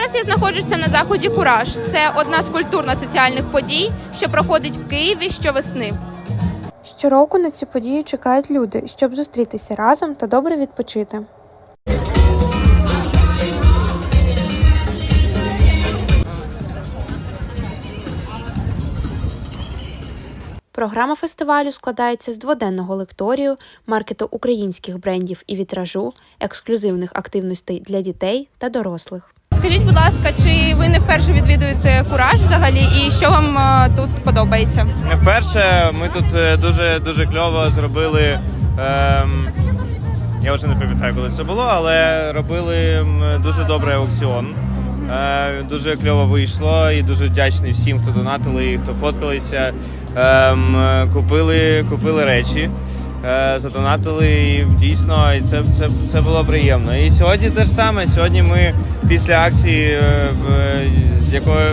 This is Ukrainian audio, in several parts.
Зараз я знаходжуся на заході Кураж. Це одна з культурно-соціальних подій, що проходить в Києві щовесни. Щороку на цю подію чекають люди, щоб зустрітися разом та добре відпочити. Програма фестивалю складається з дводенного лекторію, маркету українських брендів і вітражу, ексклюзивних активностей для дітей та дорослих. Скажіть, будь ласка, чи ви не вперше відвідуєте Кураж взагалі, і що вам е, тут подобається? Не вперше ми тут е, дуже дуже кльово зробили. Ем, я вже не пам'ятаю, коли це було, але робили дуже добрий аукціон. Е, дуже кльово вийшло і дуже вдячний всім, хто донатили і хто фоткалися. Ем, е, купили, купили речі, задонатили і дійсно, і це, це, це було приємно. І сьогодні те ж саме. Сьогодні ми після акції, е, з якої,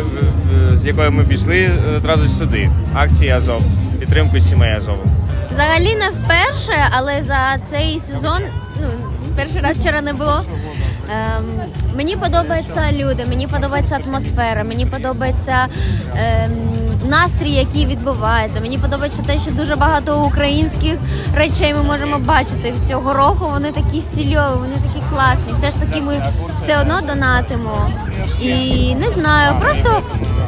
з якої ми пішли одразу сюди. Акції Азов, підтримку сімей Азову. Взагалі не вперше, але за цей сезон, ну перший раз вчора не було. Ем, мені подобаються люди, мені подобається атмосфера, мені подобається ем, настрій, який відбувається. Мені подобається те, що дуже багато українських речей ми можемо бачити цього року. Вони такі стильові, вони такі класні. Все ж таки, ми все одно донатимо. І не знаю, просто,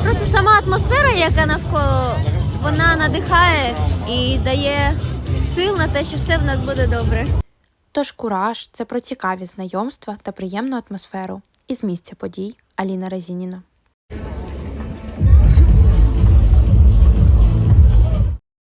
просто сама атмосфера, яка навколо, вона надихає і дає сил на те, що все в нас буде добре. Тож кураж це про цікаві знайомства та приємну атмосферу. Із місця подій Аліна Разініна.